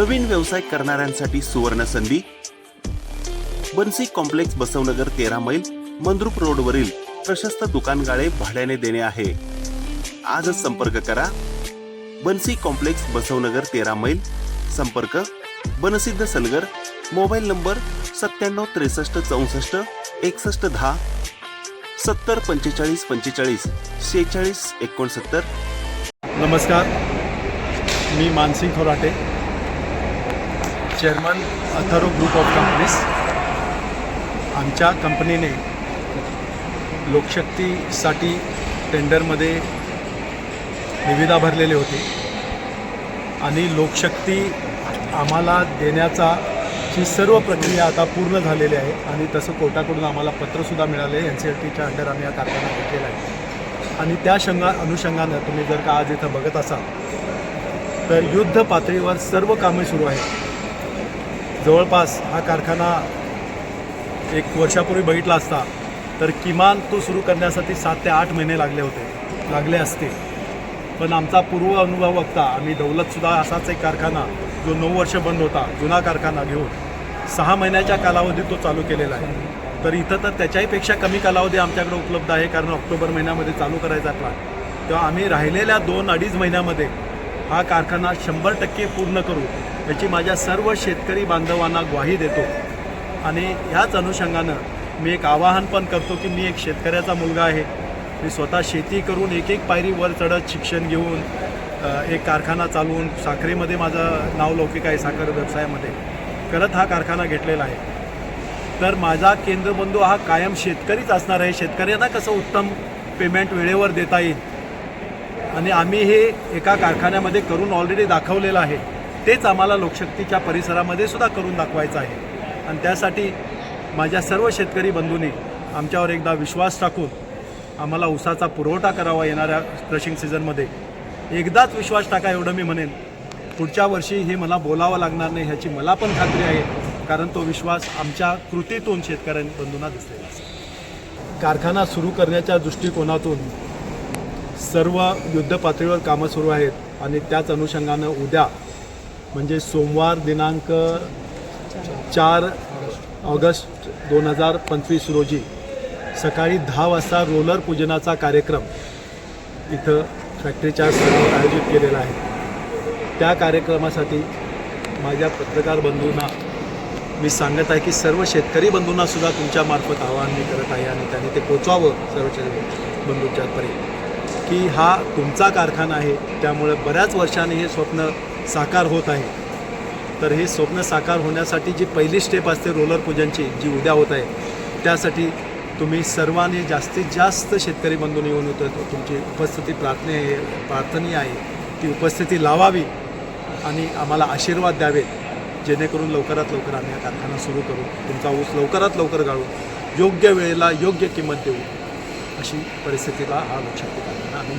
नवीन व्यवसाय करणाऱ्यांसाठी सुवर्ण संधी? बन्सी कॉम्प्लेक्स बसवनगर तेरा मैल मंद्रुप रोडवरील प्रशस्त दुकान गाळे भाड्याने देणे आहे. आजच संपर्क करा. बन्सी कॉम्प्लेक्स बसवनगर तेरा मैल संपर्क बनसिद्ध सलगर मोबाईल नंबर सत्त्याण्णव त्रेसष्ट चौसष्ट एकसष्ट दहा सत्तर पंचेचाळीस पंचेचाळीस शेहेचाळीस एकोणसत्तर. नमस्कार. मी Mansingh Thorate. Chairman Athro group of companies आमच्या कंपनीने लोकशक्तीसाठी टेंडरमध्ये निविदा भरलेले होते. आणि लोकशक्ती आम्हाला देण्याचा ही सर्व प्रक्रिया आता पूर्ण झालेली आहे. आणि तसं कोर्टाकडून आम्हाला पत्रसुद्धा मिळाले. एन सी एल टीच्या अंडर आम्ही हा कारखाना घेतलेला आहे. आणि त्या शंगा अनुषंगानं तुम्ही जर का आज इथं बघत असाल तर युद्ध पातळीवर सर्व कामे सुरू आहेत. जवळपास हा कारखाना एक वर्षापूर्वी बघितला असता तर किमान तो सुरू करण्यासाठी सात ते आठ महिने लागले होते लागले असते. पण आमचा पूर्व अनुभव बघता आम्ही दौलतसुद्धा असाच एक कारखाना जो नऊ वर्ष बंद होता जुना कारखाना घेऊन सहा महिन्याच्या कालावधीत तो चालू केलेला आहे. तर इथं तर त्याच्याहीपेक्षा कमी कालावधी आमच्याकडे उपलब्ध आहे कारण ऑक्टोबर महिन्यामध्ये चालू करायचा प्लॅन तेव्हा आम्ही राहिलेल्या दोन अडीच महिन्यामध्ये हा कारखाना शंभर टक्के पूर्ण करू याची माझ्या सर्व शेतकरी बांधवांना ग्वाही देतो. आणि ह्याच अनुषंगानं मी एक आवाहन पण करतो की मी एक शेतकऱ्याचा मुलगा आहे. मी स्वतः शेती करून एक एक पायरी वर चढत शिक्षण घेऊन एक कारखाना चालवून साखरेमध्ये माझं नाव लौकिक आहे साखर व्यवसायामध्ये. करत हा कारखाना घेतलेला आहे. तर माझा केंद्रबंधू हा कायम शेतकरीच असणार आहे. शेतकऱ्यांना कसं उत्तम पेमेंट वेळेवर देता येईल? आणि आम्ही हे एका कारखान्यामध्ये करून ऑलरेडी दाखवलेलं आहे. तेच आम्हाला लोकशक्तीच्या परिसरामध्ये सुद्धा करून दाखवायचं आहे. आणि त्यासाठी माझ्या सर्व शेतकरी बंधूंनी आमच्यावर एकदा विश्वास टाकून आम्हाला ऊसाचा पुरवठा करावा येणाऱ्या क्रशिंग सीझनमध्ये एकदाच विश्वास टाका एवढं मी म्हणेन. पुढच्या वर्षी हे मला बोलावं लागणार नाही ह्याची मला पण खात्री आहे कारण तो विश्वास आमच्या कृतीतून शेतकऱ्यां बंधूंना दिसलेला कारखाना सुरू करण्याच्या दृष्टिकोनातून सर्व युद्धपातळीवर कामं सुरू आहेत आणि त्याच अनुषंगानं उद्या म्हणजे सोमवार दिनांक चार ऑगस्ट दोन हजार पंचवीस रोजी सकाळी दहा वाजता रोलर पूजनाचा कार्यक्रम इथं फॅक्टरीच्या स्थळावर आयोजित केलेला आहे. त्या कार्यक्रमासाठी माझ्या पत्रकार बंधूंना मी सांगत आहे की सर्व शेतकरी बंधूंना सुद्धा तुमच्यामार्फत आवाहन मी करत आहे आणि त्यांनी ते पोचवावं सर्व बंधूंच्यापर्यंत की हा तुमचा कारखाना आहे त्यामुळे बऱ्याच वर्षाने हे स्वप्न साकार होत आहे. तर हे स्वप्न साकार होण्यासाठी जी पहिली स्टेप असते रोलर पूजनची जी उद्या होत आहे त्यासाठी तुम्ही सर्वांनी जास्तीत जास्त शेतकरी बंधून येऊन होतं तुमची उपस्थिती प्रार्थने प्रार्थनीय आहे. ती उपस्थिती लावावी आणि आम्हाला आशीर्वाद द्यावेत. जेणेकरून लवकरात लवकर आम्ही हा कारखाना सुरू करू. तुमचा ऊस लवकरात लवकर गाळू. योग्य वेळेला योग्य किंमत देऊ. अशी परिस्थितीला हा लक्षात कारखाना आम्ही